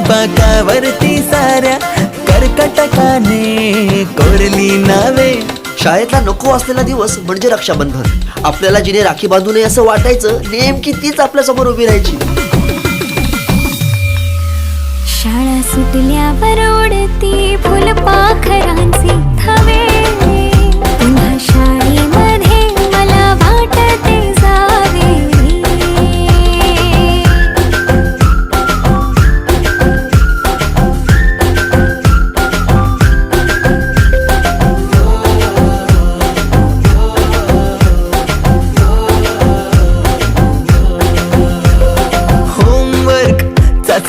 जशी बाकावरती साऱ्या कर्कटकाने कोरली नावे. शाळेतला नको असलेला दिवस म्हणजे रक्षाबंधन. आपल्याला जिने राखी बांधू नये असं वाटायचं नेमकी तीच आपल्यासमोर उभी राहायची. शाळा सुटल्यावर उडती फुलपाखरांचे थवे.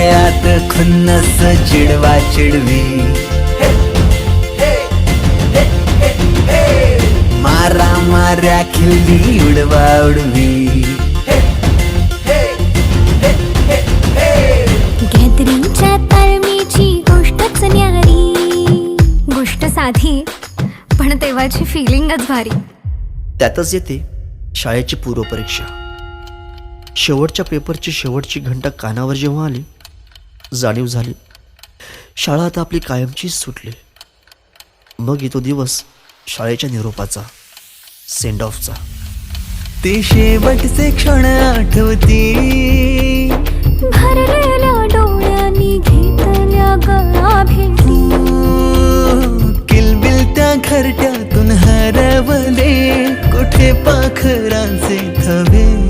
खेळात खुन्नस चिडवा चिडवी. मारा माऱ्या खिल्ली उडवा उडवी. गॅदरिंगच्या तालमीची गोष्टच न्यारी गोष्ट साधी पण तेव्हाची फिलिंगच भारी. त्यातच येते शाळेची पूर्वपरीक्षा. शेवटच्या पेपरची शेवटची घंटा कानावर जेव्हा आली जाणीव झाली. शाळा आता आपली कायमचीच सुटली. मग येतो दिवस शाळेच्या निरोपाचा सेंड ऑफचा ते शेवटचे क्षण आठवती भरलेल्या डोळ्यांनी घेतल्या गळा भेटी. किलबिल त्या घरट्यातून हरवले. कुठे पाखरांचे थवे?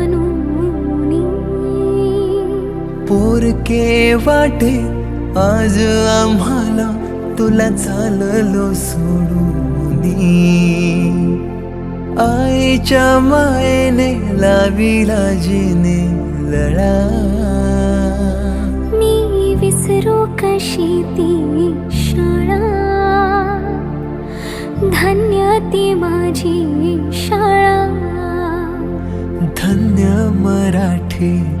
पोरके वाटे आज आम्हाला तुला चाललो सोडून आईच्या मायेने लाविला जिने लळा. मी विसरू कशी ती शाळा? धन्य ती माझी शाळा. धन्य मराठी